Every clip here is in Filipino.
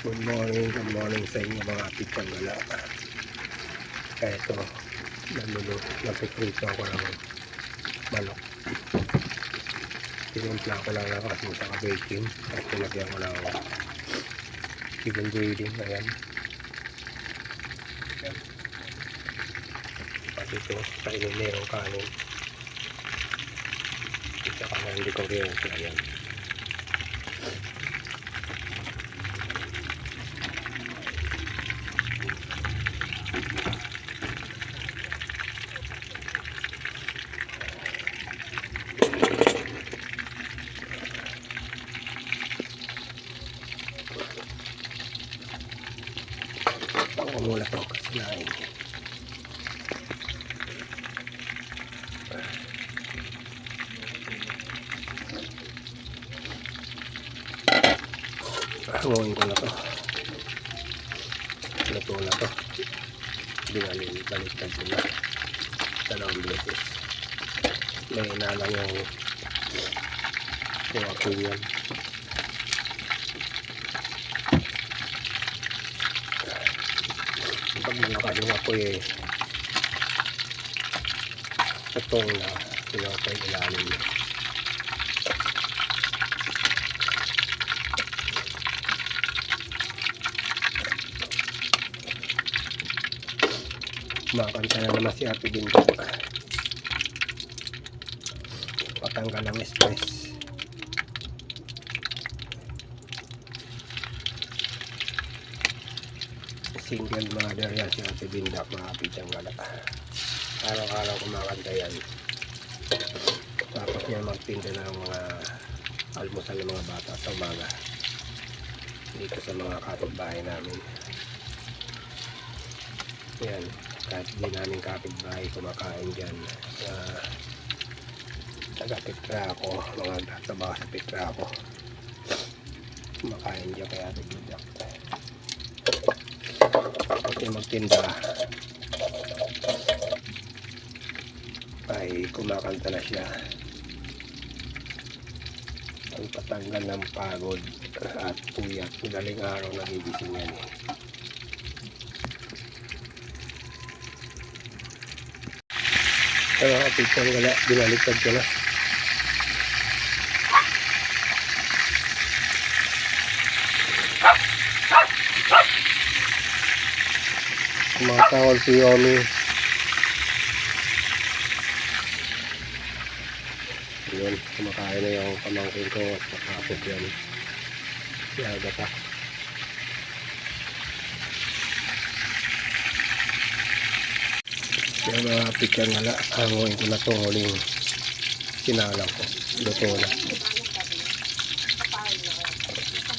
Good morning, good morning sa inyo mga pitang gala. Kaya ito, naluluto, nagpiprito ako ng manok. Tinumpla ko lang lang kasi sa baking. At pinagyan ko ng chicken grading. Ayan. Ayan. Pati ito, sa inumerong kanin. At saka na hindi ko rin. Ayan. Ako muna to kasi nain. Hanguin ko na to. Luto na to. Binalik-baliktad ko na. Dalawang beses. May inalang yung yung ako yan. Yung apoy eh patong na pinapay ilalim. Niya kumakanta na naman si Ate Binto patanggal ng stress single mother. Yan si Ate Bindak mga pitang gala araw-araw kumakanta yan. Tapos yan magtinda ng mga almusal ng mga bata sa umaga. Dito sa mga kapitbahay namin. Yan kahit di namin kapitbahay kumakain dyan sa taga Pitrako mga nagtatrabaho sa Pitrako kumakain dyan kaya Ate Bindak pati magtinda ay kumakanta na siya ang patanggal ng pagod at puyat madaling araw nagigising yan eh. Kaya kapitang wala, binaliktad ko. Kumakawal si Yomi. Yun, kumakain na yung pamangkin ko at nakapot yan. Si Agatha. Yung mga picture nga la, hanguin ko na ito huling sinalang ko. Luto na.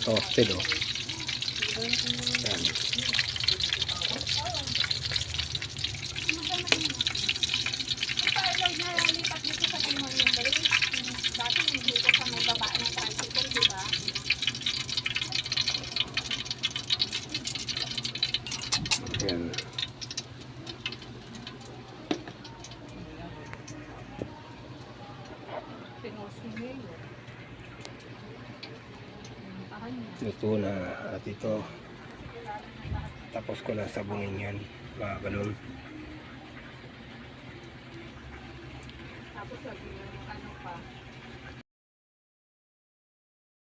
Toasted oh. Yan. Pag nalipat dito sa Pinoy yung balik, dati hindi ko sa may baba ng tricycle, di ba? Yan. Luto na at ito. Tapos ko na sabunin yan mga ganun. Tapos sabi ano pa,